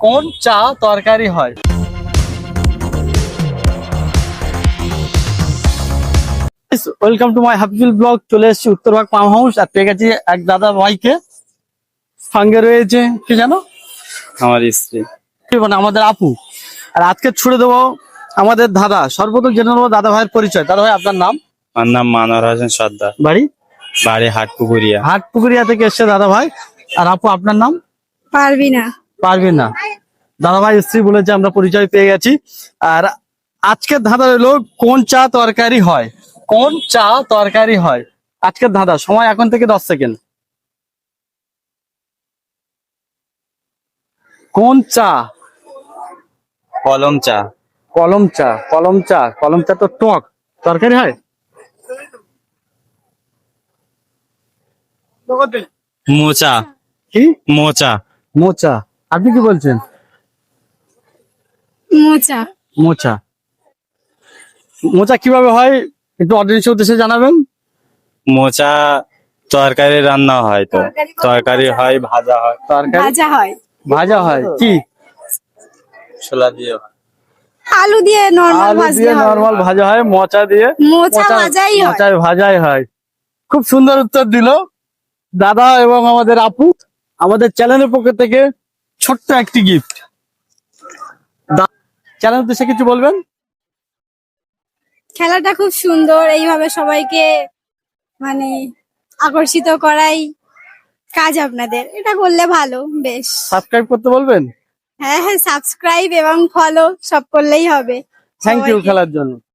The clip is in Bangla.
কোন চা তরকারি হয়? Welcome to my Hafizul blog চলে এসেছি উত্তরভাগ পাম হাউস আর পেয়ে গেছি এক দাদা ভাইকে। সঙ্গে রয়েছে কি জানো? আমার স্ত্রী। মানে আমাদের আপু। আর আজকে ছুড়ে দেবো আমাদের দাদা সর্বপ্রথম জেনে নেব দাদা ভাইয়ের পরিচয়। দাদা ভাই আপনার নাম? আমার নাম মানোয়ার হোসেন সর্দার। বাড়ি? বাড়ি হাটপুকুরিয়া। হাট পুকুরিয়া থেকে এসছে দাদা ভাই। আর আপু আপনার নাম? পারবি না পারবি না দাদা ভাই স্ত্রী বলেছে আমরা পরিচয় পেয়ে গেছি। আর আজকের ধাঁধা হলো কোন চা তরকারি হয়? কোন চা তরকারি হয়? আজকের ধাঁধা সময় এখন থেকে দশ সেকেন্ড। কোন চা? কলম চা। কলম চা কলম চা কলম চা তো টক। তরকারি হয়? মোচা। কি? মোচা। মোচা। আপনি কি বলছেন? মোচা। মোচা। মোচা কীভাবে হয়? একটু অডিয়েন্সের উদ্দেশ্যে জানাবেন। মোচা তরকারি রান্না হয় তো। তরকারি হয় ভাজা হয়। তরকারি? ভাজা হয়। ভাজা হয়। কি? ছোলা দিয়ে আলু দিয়ে নরমাল আলু ভাজতে দিয়ে নরমাল ভাজা হয় মোচা দিয়ে। মোচা মোচা- ভাজাই হয়। মোচায় ভাজাই হয়। খুব সুন্দর উত্তর দিল। দাদা এবং আমাদের আপু আমাদের চ্যানেলের পক্ষ থেকে ছোট্ট একটি গিফট চ্যানেল উদ্দেশ্যে কিছু বলবেন? খেলাটা খুব সুন্দর এইভাবে সবাইকে মানে আকর্ষিত করাই কাজ আপনাদের। এটা করলে ভালো বেশ। সাবস্ক্রাইব করতে বলবেন? হ্যাঁ হ্যাঁ সাবস্ক্রাইব এবং ফলো সব করলেই হবে থ্যাংক ইউ খেলার জন্য।